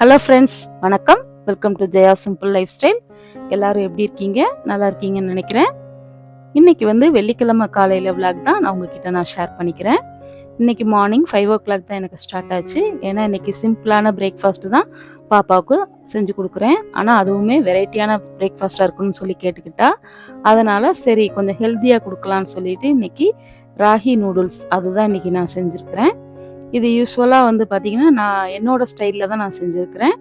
Hello friends வணக்கம். Welcome to Jaya simple life style எல்லாரும் எப்படி இருக்கீங்க? நல்லா இருக்கீங்கன்னு நினைக்கிறேன். இன்னைக்கு வந்து வெள்ளிக்கிழமை காலையில் விளாக் தான் நான் உங்ககிட்ட நான் ஷேர் பண்ணிக்கிறேன். இன்னைக்கு மார்னிங் ஃபைவ் ஓ கிளாக் தான் எனக்கு ஸ்டார்ட் ஆச்சு. ஏன்னா இன்னைக்கு சிம்பிளான பிரேக்ஃபாஸ்ட்டு தான் பாப்பாவுக்கு செஞ்சு கொடுக்குறேன். ஆனால் அதுவுமே வெரைட்டியான பிரேக்ஃபாஸ்ட்டாக இருக்குன்னு சொல்லி கேட்டுக்கிட்டா. அதனால் சரி கொஞ்சம் ஹெல்த்தியாக கொடுக்கலான்னு சொல்லிட்டு இன்னைக்கு ராகி நூடுல்ஸ் அதுதான் இன்னைக்கு நான் செஞ்சுருக்கிறேன். இது யூஸ்வலாக வந்து பார்த்தீங்கன்னா நான் என்னோட ஸ்டைலில் தான் நான் செஞ்சுருக்கிறேன்.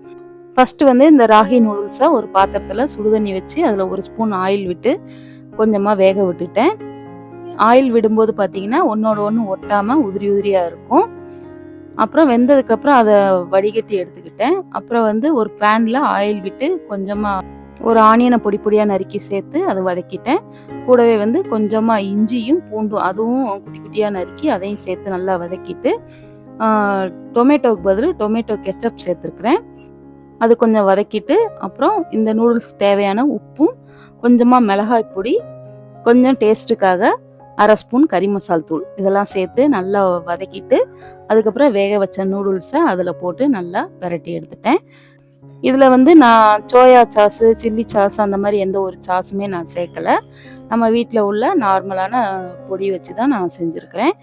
ஃபஸ்ட்டு வந்து இந்த ராகி நூடுல்ஸை ஒரு பாத்திரத்தில் சுடுதண்ணி வச்சு அதில் ஒரு ஸ்பூன் ஆயில் விட்டு கொஞ்சமாக வேக விட்டுட்டேன். ஆயில் விடும்போது பார்த்தீங்கன்னா ஒன்றோட ஒன்று ஒட்டாமல் உதிரி உதிரியாக இருக்கும். அப்புறம் வெந்ததுக்கப்புறம் அதை வடிகட்டி எடுத்துக்கிட்டேன். அப்புறம் வந்து ஒரு பேனில் ஆயில் விட்டு கொஞ்சமாக ஒரு ஆனியனை பொடி பொடியாக நறுக்கி சேர்த்து அதை வதக்கிட்டேன். கூடவே வந்து கொஞ்சமாக இஞ்சியும் பூண்டும் அதுவும் குட்டி குட்டியாக நறுக்கி அதையும் சேர்த்து நல்லா வதக்கிட்டு டொமேட்டோவுக்கு பதில் டொமேட்டோ கெச்சப் சேர்த்துருக்குறேன். அது கொஞ்சம் வதக்கிட்டு அப்புறம் இந்த நூடுல்ஸ்க்கு தேவையான உப்பும் கொஞ்சமாக மிளகாய் பொடி கொஞ்சம் டேஸ்ட்டுக்காக அரை ஸ்பூன் கறி மசால் தூள் இதெல்லாம் சேர்த்து நல்லா வதக்கிட்டு அதுக்கப்புறம் வேக வச்ச நூடுல்ஸை அதில் போட்டு நல்லா விரட்டி எடுத்துட்டேன். இதில் வந்து நான் சோயா சாஸு சில்லி சாஸ் அந்த மாதிரி எந்த ஒரு சாஸுமே நான் சேர்க்கலை. நம்ம வீட்டில் உள்ள நார்மலான பொடி வச்சு தான் நான் செஞ்சுருக்கிறேன்.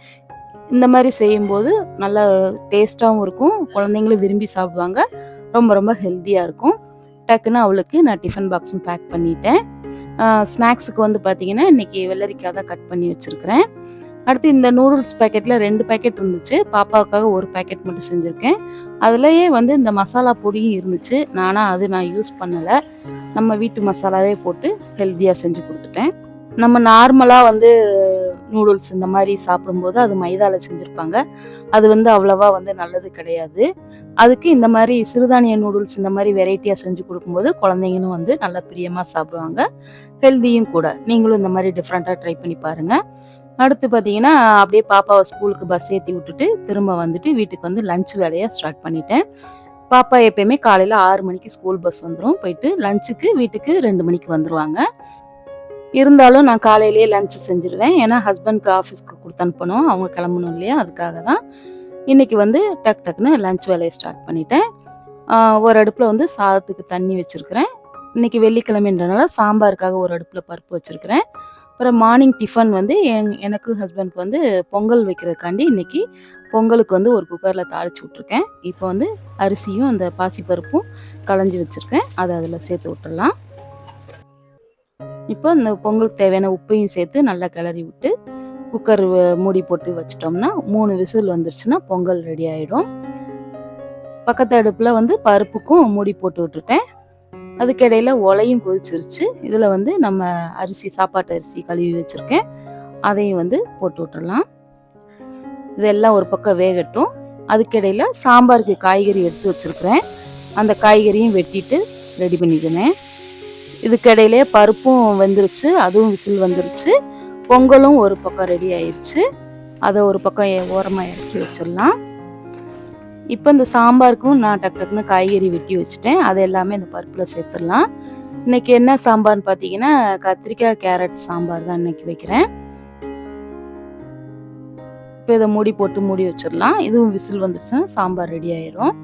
இந்த மாதிரி செய்யும்போது நல்லா டேஸ்ட்டாகவும் இருக்கும். குழந்தைங்களும் விரும்பி சாப்பிடுவாங்க. ரொம்ப ரொம்ப ஹெல்த்தியாக இருக்கும். டக்குன்னு அவளுக்கு நான் டிஃபன் பாக்ஸும் பேக் பண்ணிட்டேன். ஸ்நாக்ஸுக்கு வந்து பார்த்தீங்கன்னா இன்றைக்கி வெள்ளரிக்காய் தான் கட் பண்ணி வச்சுருக்கிறேன். அடுத்து இந்த நூடுல்ஸ் பேக்கெட்டில் ரெண்டு பேக்கெட் இருந்துச்சு. பாப்பாவுக்காக ஒரு பேக்கெட் மட்டும் செஞ்சுருக்கேன். அதுலேயே வந்து இந்த மசாலா பொடியும் இருந்துச்சு. நானாக அது நான் யூஸ் பண்ணலை. நம்ம வீட்டு மசாலாவே போட்டு ஹெல்த்தியாக செஞ்சு கொடுத்துட்டேன். நம்ம நார்மலாக வந்து நூடுல்ஸ் இந்த மாதிரி சாப்பிடும்போது அது மைதாவில் செஞ்சுருப்பாங்க. அது வந்து அவ்வளவா வந்து நல்லது கிடையாது. அதுக்கு இந்த மாதிரி சிறுதானிய நூடுல்ஸ் இந்த மாதிரி வெரைட்டியாக செஞ்சு கொடுக்கும்போது குழந்தைங்களும் வந்து நல்லா பிரியமாக சாப்பிடுவாங்க. ஹெல்த்தியும் கூட. நீங்களும் இந்த மாதிரி டிஃப்ரெண்ட்டாக ட்ரை பண்ணி பாருங்கள் அடுத்து பார்த்தீங்கன்னா அப்படியே பாப்பாவை ஸ்கூலுக்கு பஸ் ஏற்றி விட்டுட்டு திரும்ப வந்துட்டு வீட்டுக்கு வந்து லஞ்ச் வேலையை ஸ்டார்ட் பண்ணிட்டேன். பாப்பா எப்பயுமே காலையில் ஆறு மணிக்கு ஸ்கூல் பஸ் வந்துடும் போயிட்டு லஞ்சுக்கு வீட்டுக்கு ரெண்டு மணிக்கு வந்துடுவாங்க இருந்தாலும் நான் காலையிலேயே லஞ்சு செஞ்சுருவேன். ஏன்னா ஹஸ்பண்ட்க்கு ஆஃபீஸ்க்கு கொடுத்து அனுப்பணும். அவங்க கிளம்பணும் இல்லையா? அதுக்காக தான். இன்றைக்கி வந்து டக் டக்குன்னு லஞ்ச் வேலையை ஸ்டார்ட் பண்ணிட்டேன். ஒரு அடுப்பில் வந்து சாதத்துக்கு தண்ணி வச்சுருக்கிறேன். இன்றைக்கி வெள்ளிக்கிழமைன்றனால சாம்பாருக்காக ஒரு அடுப்பில் பருப்பு வச்சுருக்கிறேன். அப்புறம் மார்னிங் டிஃபன் வந்து எங் எனக்கு ஹஸ்பண்ட்க்கு வந்து பொங்கல் வைக்கிறதுக்காண்டி இன்றைக்கி பொங்கலுக்கு வந்து ஒரு குக்கரில் தாளிச்சு விட்ருக்கேன் இப்போ வந்து அரிசியும் அந்த பாசிப்பருப்பும் களைஞ்சி வச்சுருக்கேன். அதை அதில் சேர்த்து விட்டுடலாம். இப்போ இந்த பொங்கலுக்கு தேவையான உப்பையும் சேர்த்து நல்லா கிளறி விட்டு குக்கர் மூடி போட்டு வச்சிட்டோம்னா மூணு விசில் வந்துருச்சுன்னா பொங்கல் ரெடி ஆகிடும் பக்கத்து அடுப்பில் வந்து பருப்புக்கும் மூடி போட்டு விட்டுட்டேன். அதுக்கிடையில் ஒலையும் கொதிச்சிருச்சு. இதில் வந்து நம்ம அரிசி சாப்பாட்டு அரிசி கழுவி வச்சுருக்கேன். அதையும் வந்து போட்டு விட்டுடலாம். இதெல்லாம் ஒரு பக்கம் வேகட்டும். அதுக்கிடையில் சாம்பாருக்கு காய்கறி எடுத்து வச்சுருக்கிறேன். அந்த காய்கறியும் வெட்டிட்டு ரெடி பண்ணிக்கினேன் இதுக்கிடையிலே பருப்பும் வெந்துருச்சு அதுவும் விசில் வந்துருச்சு. பொங்கலும் ஒரு பக்கம் ரெடி ஆயிடுச்சு அதை ஒரு பக்கம் ஓரமாக இறக்கி வச்சிடலாம். இப்போ இந்த சாம்பாருக்கும் நான் டக்கு டக்குன்னு காய்கறி வெட்டி வச்சுட்டேன். அது எல்லாமே இந்த பருப்பில் சேர்த்துடலாம். இன்னைக்கு என்ன சாம்பார்னு பார்த்தீங்கன்னா கத்திரிக்காய் கேரட் சாம்பார் தான் இன்னைக்கு வைக்கிறேன். இப்போ இதை மூடி போட்டு மூடி வச்சிடலாம். இதுவும் விசில் வந்துருச்சுன்னா சாம்பார் ரெடி ஆயிரும்.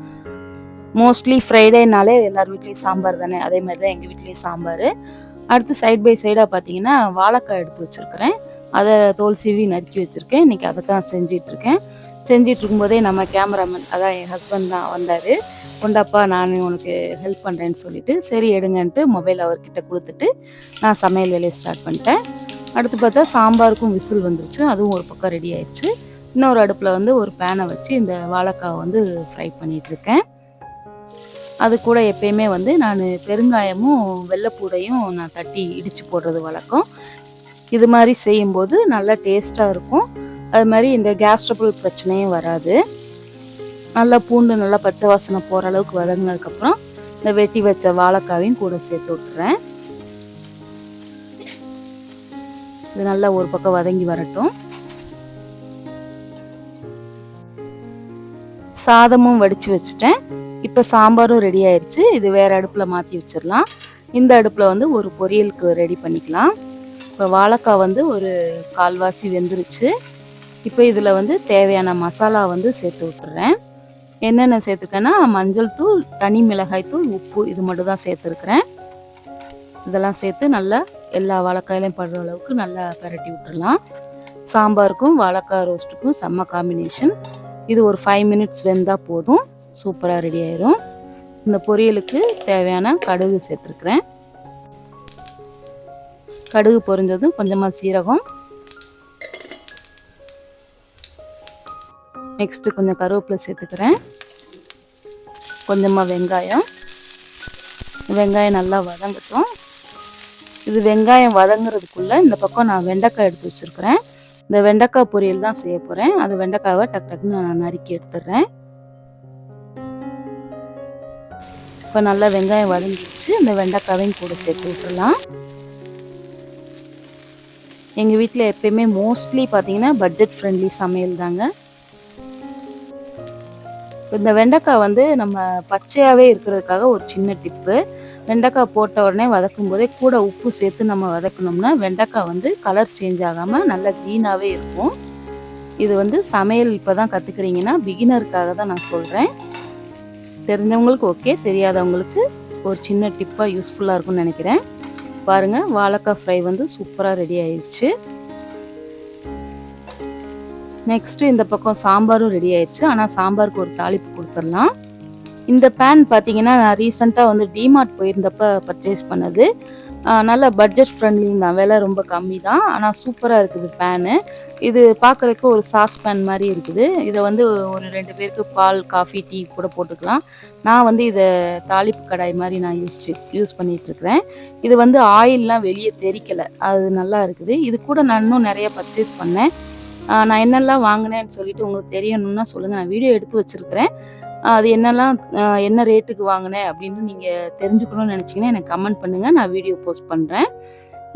மோஸ்ட்லி ஃப்ரைடேனாலே எல்லார் வீட்லேயும் சாம்பார் தானே? அதே மாதிரி தான் எங்கள் வீட்லேயும் சாம்பார். அடுத்து சைட் பை சைடாக பார்த்தீங்கன்னா வாழைக்காய் எடுத்து வச்சுருக்கிறேன். அதை தோல் சீவி நறுக்கி வச்சுருக்கேன். இன்றைக்கி அதை தான் செஞ்சிட்ருக்கேன் செஞ்சிட்டு இருக்கும்போதே நம்ம கேமராமேன் அதான் என் ஹஸ்பண்ட் தான் வந்தார். கொண்டாப்பா நான் உனக்கு ஹெல்ப் பண்ணுறேன்னு சொல்லிட்டு சரி எடுங்கன்ட்டு மொபைல் அவர்கிட்ட கொடுத்துட்டு நான் சமையல் வேலையை ஸ்டார்ட் பண்ணிட்டேன். அடுத்து பார்த்தா சாம்பாருக்கும் விசில் வந்துருச்சு. அதுவும் ஒரு பக்கம் ரெடி ஆயிடுச்சு. இன்னொரு அடுப்பில் வந்து ஒரு பேனை வச்சு இந்த வாழைக்காவை வந்து ஃப்ரை பண்ணிகிட்ருக்கேன் அது கூட எப்பயுமே வந்து நான் பெருங்காயமும் வெள்ளைப்பூடையும் நான் தட்டி இடித்து போடுறது வழக்கம். இது மாதிரி செய்யும்போது நல்லா டேஸ்ட்டாக இருக்கும். அது மாதிரி இந்த கேஸ் ட்ரபிள் பிரச்சனையும் வராது. நல்லா பூண்டு நல்லா பச்சை வாசனை போகிற அளவுக்கு வதங்கினதுக்கப்புறம் இந்த வெட்டி வச்ச வாழைக்காவையும் கூட சேர்த்து விட்டுறேன். இது நல்லா ஒரு பக்கம் வதங்கி வரட்டும். சாதமும் வடித்து வச்சுட்டேன். இப்போ சாம்பாரும் ரெடி ஆயிடுச்சு இது வேற அடுப்பில் மாற்றி வச்சிடலாம் இந்த அடுப்பில் வந்து ஒரு பொரியலுக்கு ரெடி பண்ணிக்கலாம். இப்போ வாழைக்காய் வந்து ஒரு கால்வாசி வெந்துருச்சு. இப்போ இதில் வந்து தேவையான மசாலா வந்து சேர்த்து விட்டுறேன். என்னென்ன சேர்த்துருக்கேன்னா மஞ்சள் தூள் தனி மிளகாய் தூள் உப்பு இது மட்டும் தான் சேர்த்துருக்குறேன். இதெல்லாம் சேர்த்து நல்லா எல்லா வாழைக்காயிலையும் படுற அளவுக்கு நல்லா பரட்டி விட்டுடலாம் சாம்பாருக்கும் வாழைக்காய் ரோஸ்ட்டுக்கும் செம்ம காம்பினேஷன் இது ஒரு ஃபைவ் மினிட்ஸ் வெந்தால் போதும். சூப்பராக ரெடி ஆயிடும் இந்த பொரியலுக்கு தேவையான கடுகு சேர்த்துருக்குறேன். கடுகு பொரிஞ்சதும் கொஞ்சமாக சீரகம். நெக்ஸ்ட்டு கொஞ்சம் கருவேப்பிலை சேர்த்துக்கிறேன். கொஞ்சமாக வெங்காயம். வெங்காயம் நல்லா வதங்கட்டும். இது வெங்காயம் வதங்குறதுக்குள்ளே இந்த பக்கம் நான் வெண்டைக்காய் எடுத்து வச்சுருக்கிறேன். இந்த வெண்டைக்காய் பொரியல் தான் செய்ய போகிறேன் அது வெண்டைக்காவை டக் டக்குன்னு நான் நறுக்கி எடுத்துடுறேன் இப்போ நல்லா வெங்காயம் வதங்கிடுச்சு. இந்த வெண்டைக்காவையும் கூட சேர்த்து விட்டுடலாம். எங்கள் வீட்டில் எப்பயுமே மோஸ்ட்லி பார்த்தீங்கன்னா பட்ஜெட் ஃப்ரெண்ட்லி சமையல் தாங்க. இந்த வெண்டைக்காய் வந்து நம்ம பச்சையாகவே இருக்கிறதுக்காக ஒரு சின்ன டிப்பு வெண்டைக்காய் போட்ட உடனே வதக்கும் போதே கூட உப்பு சேர்த்து நம்ம வதக்கணும்னா வெண்டைக்காய் வந்து கலர் சேஞ்ச் ஆகாமல் நல்லா க்ரீனாகவே இருக்கும். இது வந்து சமையல் இப்போ தான் கற்றுக்குறீங்கன்னா பிகினருக்காக தான் நான் சொல்கிறேன் தெரிஞ்சவங்களுக்கு ஓகே தெரியாதவங்களுக்கு ஒரு சின்ன டிப்பாக யூஸ்ஃபுல்லாக இருக்கும்னு நினைக்கிறேன். பாருங்கள் வாழைக்காய் ஃப்ரை வந்து சூப்பராக ரெடி ஆயிடுச்சு நெக்ஸ்ட்டு இந்த பக்கம் சாம்பாரும் ரெடி ஆயிடுச்சு ஆனால் சாம்பாருக்கு ஒரு தாளிப்பு கொடுத்துடலாம். இந்த பேன் பார்த்தீங்கன்னா நான் ரீசெண்டாக வந்து டிமார்ட் போயிருந்தப்ப பர்ச்சேஸ் பண்ணது. நல்ல பட்ஜெட் ஃப்ரெண்ட்லியும் தான். விலை ரொம்ப கம்மி தான். ஆனால் சூப்பராக இருக்குது பேனு இது பார்க்குறதுக்கு ஒரு சாஸ் பேன் மாதிரி இருக்குது. இதை வந்து ஒரு ரெண்டு பேருக்கு பால் காஃபி டீ கூட போட்டுக்கலாம். நான் வந்து இதை தாளிப்பு கடாய் மாதிரி நான் யூஸ் யூஸ் பண்ணிகிட்ருக்கிறேன் இது வந்து ஆயிலெலாம் வெளியே தெரிக்கலை அது நல்லா இருக்குது. இது கூட நான் இன்னும் நிறைய பர்ச்சேஸ் பண்ணேன். நான் என்னெல்லாம் வாங்கினேன்னு சொல்லிட்டு உங்களுக்கு தெரியணும்னா சொல்லுங்கள் நான் வீடியோ எடுத்து வச்சுருக்கிறேன். அது என்னெல்லாம் என்ன ரேட்டுக்கு வாங்கினேன் அப்படின்னு நீங்கள் தெரிஞ்சுக்கணும்னு நினச்சிங்கன்னா எனக்கு கமெண்ட் பண்ணுங்கள் நான் வீடியோ போஸ்ட் பண்ணுறேன்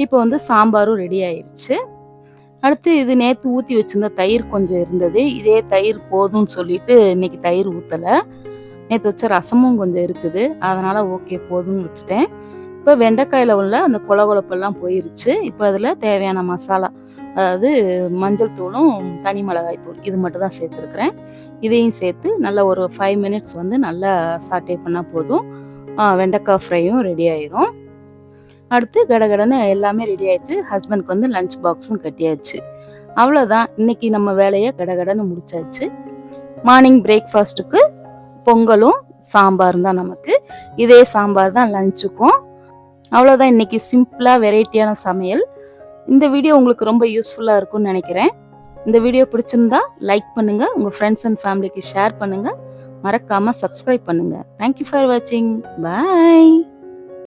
இப்போ வந்து சாம்பாரும் ரெடி ஆயிடுச்சு அடுத்து இது நேற்று ஊற்றி வச்சிருந்த தயிர் கொஞ்சம் இருந்தது. இதே தயிர் போதும்னு சொல்லிட்டு இன்னைக்கு தயிர் ஊற்றலை நேற்று வச்ச ரசமும் கொஞ்சம் இருக்குது. அதனால் ஓகே போதும்னு விட்டுட்டேன். இப்போ வெண்டைக்காயில் உள்ள அந்த கொல கொலப்பெல்லாம் போயிருச்சு. இப்போ அதில் தேவையான மசாலா அதாவது மஞ்சள் தூளும் தனி மிளகாய் தூள். இது மட்டும் தான் சேர்த்துருக்குறேன். இதையும் சேர்த்து நல்லா ஒரு ஃபைவ் மினிட்ஸ் வந்து நல்லா சாட்டே பண்ணால் போதும். வெண்டைக்காய் ஃப்ரையும் ரெடி ஆயிரும். அடுத்து கடகடன்னு எல்லாமே ரெடி ஆயிடுச்சு. ஹஸ்பண்ட்க்கு வந்து லஞ்ச் பாக்ஸும் கட்டியாச்சு. அவ்வளோதான் இன்னைக்கு நம்ம வேலையை கடகடன்னு முடிச்சாச்சு. மார்னிங் பிரேக்ஃபாஸ்ட்டுக்கு பொங்கலும் சாம்பாரும் தான் நமக்கு. இதே சாம்பார் தான் லஞ்சுக்கும் அவ்வளோதான் இன்னைக்கு சிம்பிளாக வெரைட்டியான சமையல். இந்த வீடியோ உங்களுக்கு ரொம்ப யூஸ்ஃபுல்லாக இருக்கும்னு நினைக்கிறேன். இந்த வீடியோ பிடிச்சிருந்தா லைக் பண்ணுங்கள் உங்கள் ஃப்ரெண்ட்ஸ் அண்ட் ஃபேமிலிக்கு ஷேர் பண்ணுங்கள் மறக்காமல் சப்ஸ்கிரைப் பண்ணுங்கள் தேங்க்யூ ஃபார் வாட்சிங் பாய்